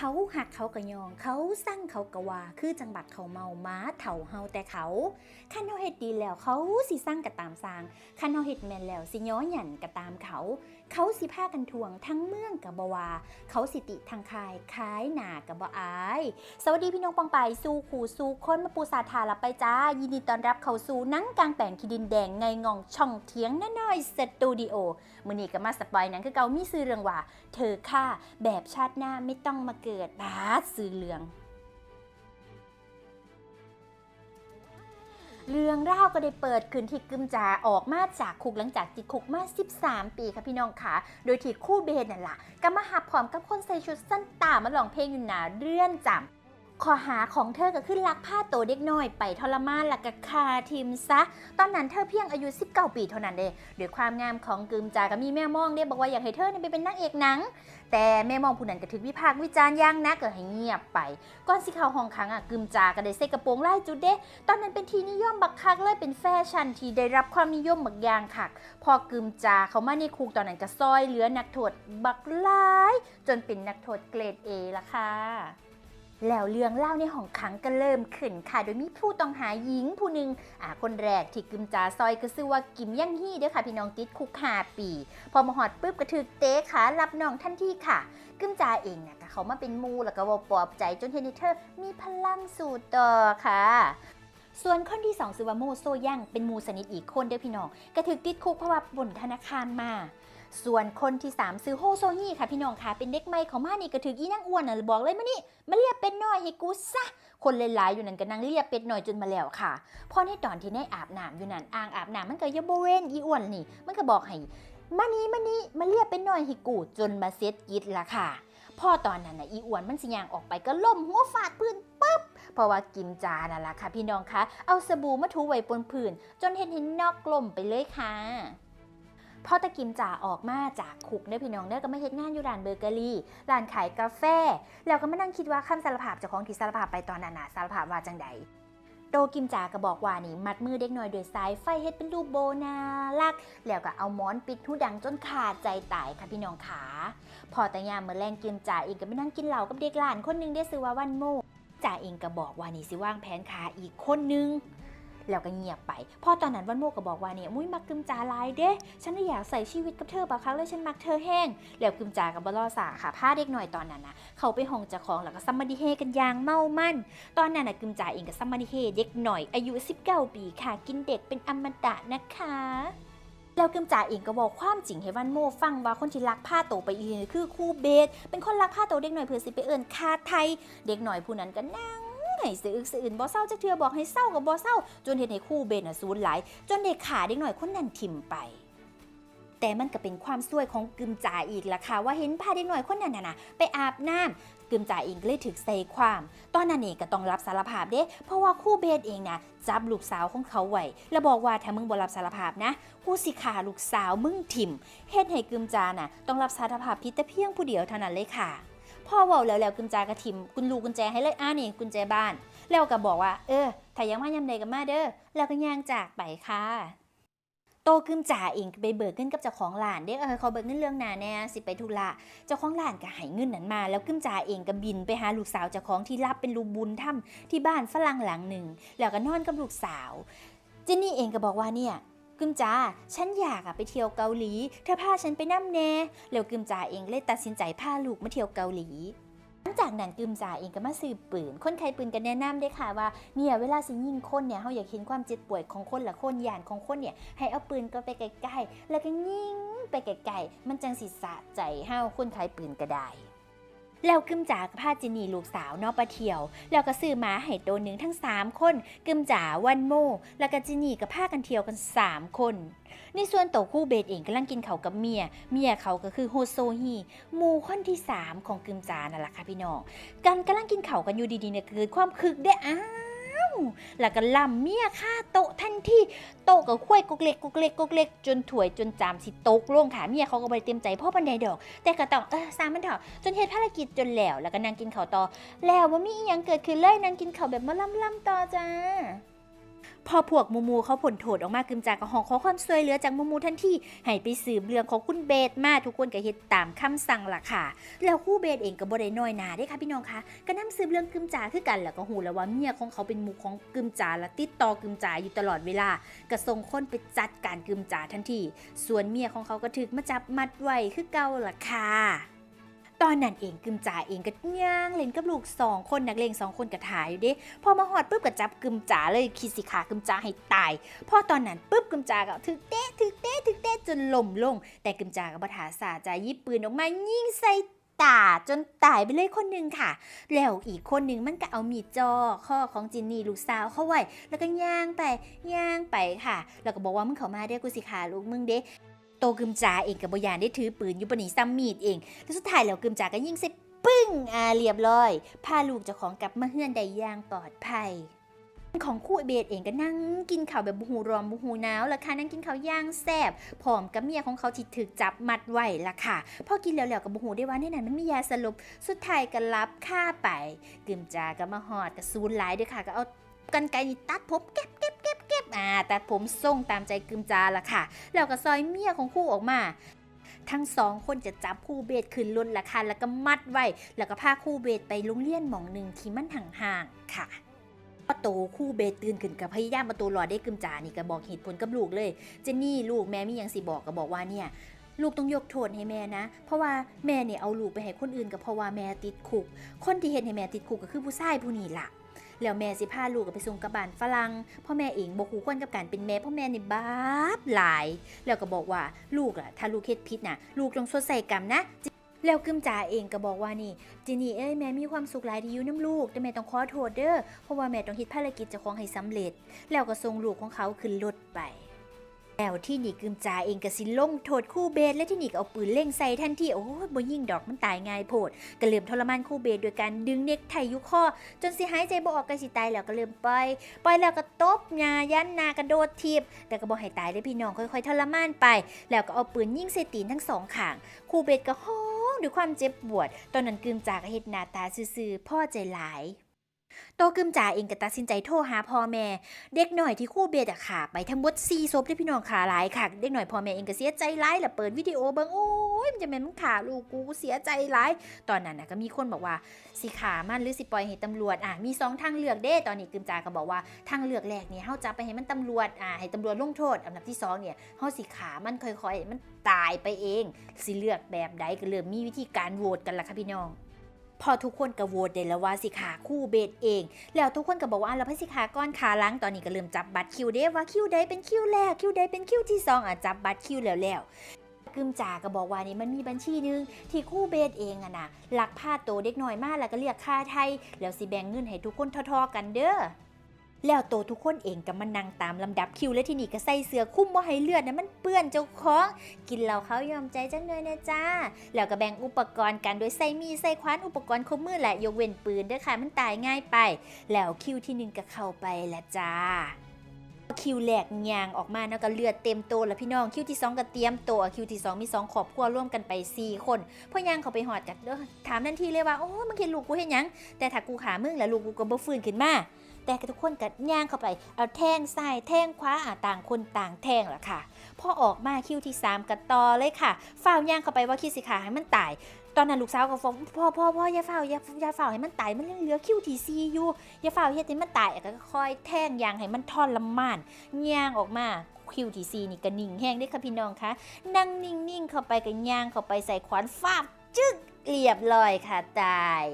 เขาหักเขากระยอง เขาสั่งเขากะว่า คือจังบัดเขาเมาม้าเถ่าเฮาแต่เขาคันเฮาเฮ็ดดีแล้วเขาสิสั่งกะตามสร้างคันเฮาเฮ็ดแม่นแล้วสิย้อหยันกะตามเขาเขาสิพากันทวงทั้งเมืองกะบ่ว่าเขาสิติทางคายคายหนากะบ่อายสวัสดีพี่น้องปองไปสู่ขู่สู่คนมาปูสาทาลับไปจ้า ยินดีต้อนรับเขาสู่นังกลางแปลงคีดินแดงในงองช่องเทียงน้อยๆสตูดิโอมือนี้ก็มาสปอยหนังคือเกามีชื่อเรื่องว่า เธอค่าแบบชาติหน้าไม่ต้องมาเกิดบาสสื่อเรือง เรื่องเล่าวก็ได้เปิดขึ้นที่กึมจาออกมาจากคุกหลังจากติดคุกมา 13 ปีค่ะพี่น้องค่ะ โดยที่คู่เบนนั่นล่ะก็มาหับพร้อมกับคนใส่ชุดสั้นตามาลองเพลงอยู่หนาเรื่อนจำ ข้อหาของเธอก็คือลักพาตัวเด็กน้อยไปทรมานและก็คาทิมซะ ตอนนั้นเธอเพียงอายุ 19 ปีเท่านั้นเด้ด้วยความงามของกึมจาก็มีแม่มองเด้บอกว่าอยากให้เธอไปเป็นนางเอกหนัง แต่แม่มองผู้นั้นก็ถึกวิพากษ์วิจารณ์ย่างนักก็ให้เงียบไป ก่อนสิเขาห้องขังอะกึมจาก็ได้ใส่กระโปรงไลายจุดเด้ ตอนนั้นเป็นที่นิยมบักคักเลยเป็นแฟชั่นที่ได้รับความนิยมบักอย่างคัก พอกึมจาเขามาในคุกตอนนั้นก็ซอยเหลือนักโทษบักหลาย จนเป็นนักโทษเกรด A ละค่ะ แล้วเรื่องเล่าในห้องขังก็เริ่มขึ้นค่ะ โดยมีผู้ต้องหาหญิงผู้หนึ่งอ่าคนแรกที่กึมจาซอยก็ชื่อว่ากิมยั่งฮี่เด้อค่ะพี่น้องติดคุกหาปี พอมาหอดปุ๊บก็ถือเตะขารับน้องทันทีค่ะกึมจาเองเนี่ยก็เขามาเป็นมูแล้วก็วปลอบใจจนเฮนิเธอร์มีพลังสู่ต่อค่ะส่วนคนที่สองซือว่าโมโซย่างเป็นมูสนิทอีกคนเด้อพี่น้องก็ถือติดคุกเพราะว่าบ่นธนาคารมา ส่วนคนที่สามซื้อโฮโซฮีค่ะพี่น้องค่ะ เป็นเด็กใหม่ของมานี่ก็ถืออีนั่งอ้วนน่ะบอกเลยมานี่มาเรียกเป็ดหน่อยให้กูซะคนหลายๆอยู่นั่นก็นั่งเรียกเป็ดหน่อยจนมาแล้วค่ะพอในตอนที่ได้อาบน้ำอยู่นั่นอ่างอาบน้ำมันก็ยาบเวนอีอ้วนนี่ มันก็บอกให้มานี่มานี่มาเรียกเป็ดหน่อยให้กูจนมาเซ็ตกิดละค่ะพ่อตอนนั้นน่ะอีอ้วนมันสิยางออกไปก็ล่มหัวฟาดพื้นปุ๊บเพราะว่ากิมจานั่นละค่ะพี่น้องคะเอาสบู่มาถูไว้บนพื้นจนเห็นเห็นนอกกลมไปเลยค่ะ พ่อตะกิมจ่าออกมาจากคุกเด้อพี่น้องเด้อก็มาเฮ็ดงานอยู่ร้านเบเกอรี่ร้านขายกาแฟ แล้วก็มานั่งคิดว่าคำสารภาพเจ้าของที่สารภาพไปตอนนั้นน่ะสารภาพว่าจังใดโตกิมจาก็บอกว่านี่มัดมือเด็กน้อยด้วยสายไฟเฮ็ดเป็นรูปโบนารัก แล้วก็เอาหมอนปิดหูดังจนขาดใจตายค่ะพี่น้องขา พอแต่ยามเมื่อแรงกิมจ่าเองก็ไปนั่งกินเหล้ากับเด็กหลานคนหนึงได้ซื้อว่าวันโมจ่าเองก็บอกว่านี่สิว่างแผนขาอีกคนนึง แล้วก็เงียบไปพอตอนนั้นวันโมก็บอกว่าเนี่ยมุ้ยมักกึมจาลายเด้ฉันน่อยากใส่ชีวิตกับเธอบางครั้งเลยฉันมักเธอแห้งแล้วกึมจากับบลอสาค่ะพาเด็กหน่อยตอนนั้นนะเขาไปห้องเจ้าของแล้วก็ซัมมาดิเฮกันอย่างเมามั่น ตอนนั้นนะกึมจาเองกับซัมมาดิเฮเด็กหน่อยอายุ 19 ปีค่ะกินเด็กเป็นอมตะนะคะแล้วกึมจ่าเองก็บอกความจริงให้วันโมฟังว่าคนที่ลักผ้าโตไปอีกคือคู่เบสเป็นคนลักผ้าโตเด็กหน่อยเพื่อสิไปเอิญคาไทย เด็กหน่อยผู้นั้นก็นั่ง ให้สะอึกสะอื่นบ่เศร้าจะเทือบอกให้เศร้ากับบ่เศร้า จนเห็นให้คู่เบน่ะสูญหลายจนเด็กขาเด็กหน่อยคนนั้นทิ่มไป แต่มันก็เป็นความซวยของกึมจ่าอีกล่ะค่ะว่าเห็นพาเด็กหน่อยคนนั้นน่ะนะไปอาบน้ำกึมจ่าเองก็เลยถึกใส่ความ ตอนนั้นเองก็ต้องรับสารภาพเด้ เพราะว่าคู่เบสเองนะจับลูกสาวของเขาไว้แล้วบอกว่าถ้ามึงบ่รับสารภาพนะกูสิขาลูกสาวมึงทิ่มเฮ็ดให้กึมจ่าน่ะต้องรับสารภาพผิดแต่เพียงผู้เดียวเท่านั้นเลยค่ะ พ่อเว้าแล้วแล้วกึมจกระทิมกุญลูกุญแจให้เลยอ้านี่กุญแจบ้าน แล้วก็บอกว่า เออถ้ายังมายำใดก็มาเด้อแล้วก็ย่างจากไปค่ะโตกึมจ่าเองไปเบิกเงินกับเจ้าของร้านเด้เออเขาเบิกเงินเรื่องหนาแน่สิไปธุระเจ้าของร้านก็ให้เงินนั้นมา แล้วกึมจ่าเองก็บินไปหาลูกสาวเจ้าของที่รับเป็นลูกบุญถ้ำที่บ้านฝรั่งหลังหนึ่งแล้วก็นอนกับลูกสาวเจนนี่เองก็บอกว่าเนี่ย กึมจาฉันอยากอะไปเที่ยวเกาหลีเธอพาฉันไปนั่แน่แล้วกึมจาเองเลยตัดสินใจพาลูกมาเที่ยวเกาหลีหลังจากนั้นกึมจาเองก็มาซื้อปืน คนไทยปืนกันแนะนำได้ค่ะว่าเนี่ยเวลาสิยิงคนเนี่ยเขาอยากเห็นความเจ็บป่วยของคนละคนยานของคนเนี่ยให้เอาปืนก็ไปไกลๆแล้วก็ยิงไปไกลๆมันจังสิสะใจเฮาคนขายปืนก็ได้ แล้วกึมจากพาจินีลูกสาวนอปะเที่ยว แล้วก็ซื้อมาให้ตัวหนึ่งทั้ง 3 คนกึมจ๋าวันโม แล้วก็จินีกับพากันเที่ยวกัน 3 คน ในส่วนโตวคู่เบสเองกำลังกินเขากับเมีย เมียเขาก็คือโฮโซฮีมูคนที่ 3 ของกึมจานั่นแหละค่ะพี่น้องกันกำลังกินเขากันอยู่ดีๆเนี่ยเกิดความคึกได้อ้า แล้วก็ล่ำเมียฆ่าโตะทันทีโตะก็คุ้ยกุกเล็กกุกเล็กกุกเล็กจนถวยจนจามสิโตกลงค่ะเมียเขาก็บ่ไปเต็มใจพ่อปันไดดอก แต่ก็ต้องเออสามมันเถอะจนเห็นภารกิจจนแล้วแล้วก็นางกินข้าวต่อ แล้วว่ามีอีหยังเกิดขึ้นเลยนางกินข้าวแบบมาล่ำล่ำต่อจ้า พอพวกมูมูเขาผลโทษออกมากึมจากกับห้องขอความช่วยเหลือจากมูมูทันทีให้ไปสืบเรื่องของคุณเบสมาทุกคนก็เฮ็ดตามคำสั่งล่ะค่ะ แล้วคู่เบสเองก็บ่ได้น้อยหนาเด้ค่ะพี่น้องคะก็นำสืบเรื่องกึมจาคือกันแล้วก็หูแล้วว่าเมียของเขาเป็นหมูของกึมจาและติดต่อกึมจาอยู่ตลอดเวลาก็ส่งคนไปจัดการกึมจาทันที ส่วนเมียของเขาก็ถึกมาจับมัดไว้คือเก่าล่ะค่ะ ตอนนั้นเองกึมจ่าเองก็ย่างเล่นกับลูกสองคนนักเลงสองคนก็ถ่ายอยู่เด้พอมาหอดปุ๊บก็จับกึมจ่าเลยคิดสิขากึมจ่าให้ตาย พอตอนนั้นปุ๊บกึมจ่าก็ถึกเตะถึกเตะถึกเตะจนล้มลง แต่กึมจ่าก็บ่ถาสาใจยิบปืนออกมายิงใส่ตาจนตายไปเลยคนหนึ่งค่ะ แล้วอีกคนหนึ่งมันก็เอามีดจอข้อของจินนี่ลูกสาวเข้าไว้ แล้วก็ย่างไปย่างไปค่ะ แล้วก็บอกว่ามึงเข้ามาเด้กูสิขาลูกมึงเด้ โตกึมจาเองกับบยานได้ถือปืนอยู่บนนี้ซ้ำมีดเองแล้วสุดท้ายแล้วกึมจากก็ยิงใส่ปึ้งอ่าเรียบร้อยพาลูกเจ้าของกลับมาเฮือนได้อย่างปลอดภัยของคู่เบสเองก็นั่งกินข้าวแบบบุหูรอมบุหูหนาวล่ะค่ะนั่งกินข้าวย่างแซ่บพร้อมกับเมียของเขาที่ถึกจับมัดไว้ล่ะค่ะพอกินแล้วๆกับบุหูได้ว่าในนั้นมันมียาสลบสุดท้ายก็รับค่าไปกึมจาก็มาหอดกับซูนหลายด้วยค่ะก็เอากันไกรนี่ตัดผมเก็บเก็บเก็บเก็บ อ่าตัดผมส่งตามใจกึมจาละค่ะ แล้วก็ซอยเมียของคู่ออกมาทั้งสองคนจะจับคู่เบสขึ้นรถละค่ะแล้วก็มัดไว้ แล้วก็พาคู่เบสไปโรงเรียนหมองหนึ่งที่มันห่างๆค่ะพอโตคู่เบสตื่นขึ้นกับพยายามประตูรอได้กึมจานี่ก็บอกเหตุผลกับลูกเลย เจนนี่ลูกแม่มียังสิบอกก็บอกว่าเนี่ยลูกต้องยกโทษให้แม่นะ เพราะว่าแม่เนี่ยเอาลูกไปให้คนอื่นก็เพราะว่าแม่ติดคุก คนที่เห็นให้แม่ติดคุกก็คือผู้ชายผู้นี้ล่ะ แล้วแม่สิพาลูกไปส่งกระบานฝรั่งพ่อแม่เองบ่คู่ควรกับการเป็นแม่พ่อแม่นี่บาปหลาย แล้วก็บอกว่าลูกอะถ้าลูกเฮ็ดผิดน่ะ ลูกต้องชดใส่กรรมนะแล้วกึมจ่าเองก็บอกว่านี่จีนี่เอ้ยแม่มีความสุขหลายที่อยู่น้ำลูก แต่แม่ต้องขอโทษเด้อเพราะว่าแม่ต้องเฮ็ดภารกิจจ้าของให้สำเร็จ แล้วก็ส่งลูกของเขาขึ้นรถไป แล้วที่หนีกึมจ๋าเองก็สิลงโทษคู่เบสและที่หนีก็เอาปืนเล่งใส่ทันทีโอ้ยบ่ยิงดอกมันตายง่ายโพดก็เริ่มทรมานคู่เบสโดยการดึงเน็กไทยุคอจนสิหายใจบ่ออกก็สิตายแล้วก็เริ่มปล่อยปล่อยแล้วก็ตบหญ้ายันนากระโดดทีบแต่ก็บ่ให้ตายเลยพี่น้องค่อยๆทรมานไป แล้วก็เอาปืนยิงใส่ตีนทั้งสองข้างครูเบสก็ฮ้องด้วยความเจ็บปวด ตอนนั้นกึมจ่าก็เฮ็ดหน้าตาซื่อๆพ่อใจหลาย โตกึมจ่าเองก็ตัดสินใจโทรหาพ่อแม่ เด็กหน่อยที่คู่เบสอะค่ะ ไปทั้งหมด4ศพที่พี่น้องขาหลายค่ะ เด็กหน่อยพ่อแม่เองก็เสียใจร้ายแหละเปิดวิดีโอเบิ่งโอ้ยมันจะแม่นมึงขาลูกกูเสียใจร้ายตอนนั้นนะก็มีคนบอกว่าสิขามันหรือสิปล่อยให้ตำรวจอะมีสองทางเลือกเด้ตอนนี้กึมจ่าก็บอกว่าทางเลือกแรกเนี่ยเฮาจะไปให้มันตำรวจอะให้ตำรวจลงโทษอันดับที่สองเนี่ยเฮาสิขามันค่อยๆมันตายไปเอง สิเลือกแบบใดก็เริ่มมีวิธีการโหวตกันละค่ะพี่น้อง พอทุกคนกระโวตได้แล้วว่าสิขาคู่เบสเอง แล้วทุกคนก็บอกว่าแล้วพระสิขาก้อนขาล้างตอนนี้ก็เริ่มจับบัตรคิวเด้ว่าคิวใดเป็นคิวแรกคิวใดเป็นคิวที่สองอะจับบัตรคิวแล้วแล้วกึมจ่าก็บอกว่านี่มันมีบัญชีนึง ที่คู่เบสเองอะนะหลักพาโตเด็กน้อยมากแล้วก็เรียกค่าไทย แล้วสิแบ่งเงินให้ทุกคนทอๆกันเด้อ แล้วโตทุกคนเองก็มานั่งตามลำดับคิวและที่นี่ก็ใส่เสื้อคุ้มว่าให้เลือดนะมันเปื้อนเจ้าของ กินเหล้าเขายอมใจจังเลยนะจ้า แล้วก็แบ่งอุปกรณ์กันโดยใส่มีใส่คว้านอุปกรณ์ครบมือแหละยกเว้นปืนด้อค่ะมันตายง่ายไป แล้วคิวที่หนึ่งก็เข้าไปละจ้าคิวแรกยางออกมาเนาะก็เลือดเต็มโตวแล้วพี่น้องคิวที่สองก็เตรียมตัวคิวที่สองมีสองขอบครัวร่วมกันไปสี่คนพ่อยางเขาไปหอดกันเด้อถามทันทีเลยว่าโอ้มึงเห็นลูกกูเห็นยังแต่ถ้ากูขามึงแล้วลูกกูก็บ่ฟื้นขึ้นมา แต่ทุกคนก็ย่างเข้าไปเอาแท่งซ้ายแท่งขวาอะต่างคนต่างแท่งล่ะค่ะพอออกมาคิวที่ 3กันต่อเลยค่ะฝ้าวย่างเข้าไปว่าคิดสิขาให้มันตายตอนนั้นลูกสาวก็ฟ้องพ่อพ่อพ่ออย่าเฝ้าอย่าอย่าเฝ้าให้มันตายมันยังเหลือคิวที่ซีอยู่อย่าเฝ้าเฮ็ดให้มันตายก็ค่อยแท่งยางให้มันทอนละมานย่างออกมาคิวที่ซีนี่ก็นิ่งแห้งได้ค่ะพี่น้องคะนั่งนิ่งๆเข้าไปก็ย่างเข้าไปใส่ขวานฟาบจึ๊กเรียบร้อยค่ะตาย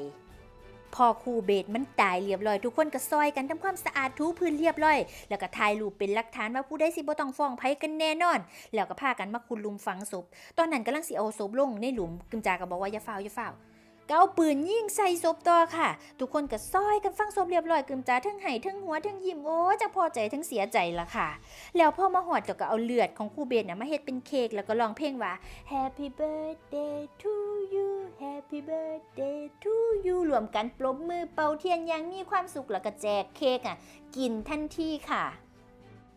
พอครูเบสมันตายเรียบร้อย ทุกคนก็ซอยกันทำความสะอาดถูพื้นเรียบร้อย แล้วก็ถ่ายรูปเป็นหลักฐานว่าผู้ได้สิบ่ต้องฟ้องไผกันแน่นอน แล้วก็พากันมาคุณลุมฝังศพ ตอนนั้นกำลังสิเอาศพลงในหลุมกึมจาก็บอกว่าอย่าฝ้าวอย่าฝ้าวก็เอาปืนยิงใส่ศพต่อค่ะ ทุกคนก็ซอยกันฟังศพเรียบร้อยกึมจาทั้งไห้ทั้งหัวทั้งยิ้มโอ้จะพอใจทั้งเสียใจละค่ะ แล้วพ่อมาหอดก็เอาเลือดของครูเบสน่ะมาเฮ็ดเป็นเค้กแล้วก็ร้องเพลงว่า Happy birthday to you Happy birthday to you รวมกันปรบมือเป่าเทียนอยังมีความสุขแล้วก็แจกเค้กอะ กินทันทีค่ะ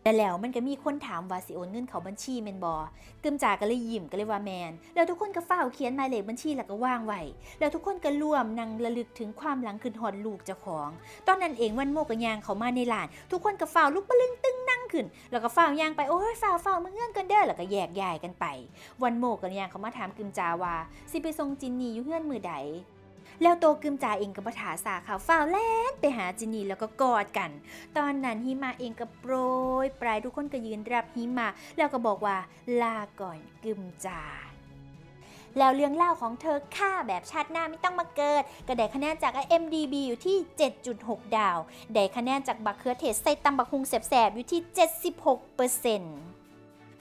แต่แล้วมันก็มีคนถามว่าสิโอนเงินเขาบัญชีแมนบอกึมจาก็เลยยิ้มก็เลยว่าแมน แล้วทุกคนก็เฝ้าเขียนหมายเลขบัญชีแล้วก็วางไว้แล้วทุกคนก็ร่วมนั่งระลึกถึงความหลังคืนหอดลูกเจ้าของ ตอนนั้นเองวันโมกกับยางเขามาในร้าน ทุกคนก็เฝ้าลุกบะลึงตึง ขึ้น แล้วก็ฝ้าวยางไปโอ้ยฝ้าวฝ้าวมึงเงื่อนกันเด้อแล้วก็แยกย้ายกันไป วันโมกันยางเขามาถามกึมจาว่าสิไปทรงจินนี่อยู่เงื่อนมือใดแล้วโตกึมจ่าเองกับปถาสาขาวฝ้าวแลนไปหาจินนี่แล้วก็กอดกัน ตอนนั้นหิมาเองก็โปรยปลายทุกคนก็ยืนรับหิมา แล้วก็บอกว่าลาก่อนกึมจ่า แล้วเรื่องเล่าของเธอค่าแบบชาติหน้าไม่ต้องมาเกิด ก็ได้คะแนนจาก IMDB อยู่ที่ 7.6 ดาว ได้คะแนนจากบักเขือเทศใส่ตำบักฮุงแสบๆ อยู่ที่ 76%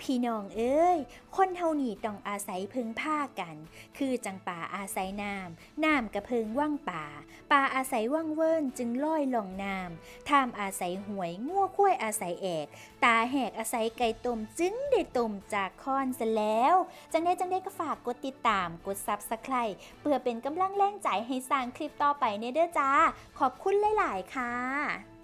พี่น้องเอ้ย คนเฮานี่ต้องอาศัยพึ่งผ้ากัน คือจังป่าอาศัยน้ำน้ำกระเพิงว่างป่า ป่าอาศัยว่างเวินจึงลอยลองน้ำทามอาศัยหวยงัวคุ้ยอาศัยแอก ตาแหกอาศัยไก่ต้มจึงได้ต้มจากคอนซะแล้ว จังได้จังได้ก็ฝากกดติดตาม กดซับสไครต์เพื่อเป็นกำลังแรงใจให้สร้างคลิปต่อไปเนี่ยเด้อจ้า ขอบคุณหลาย ๆ ค่ะ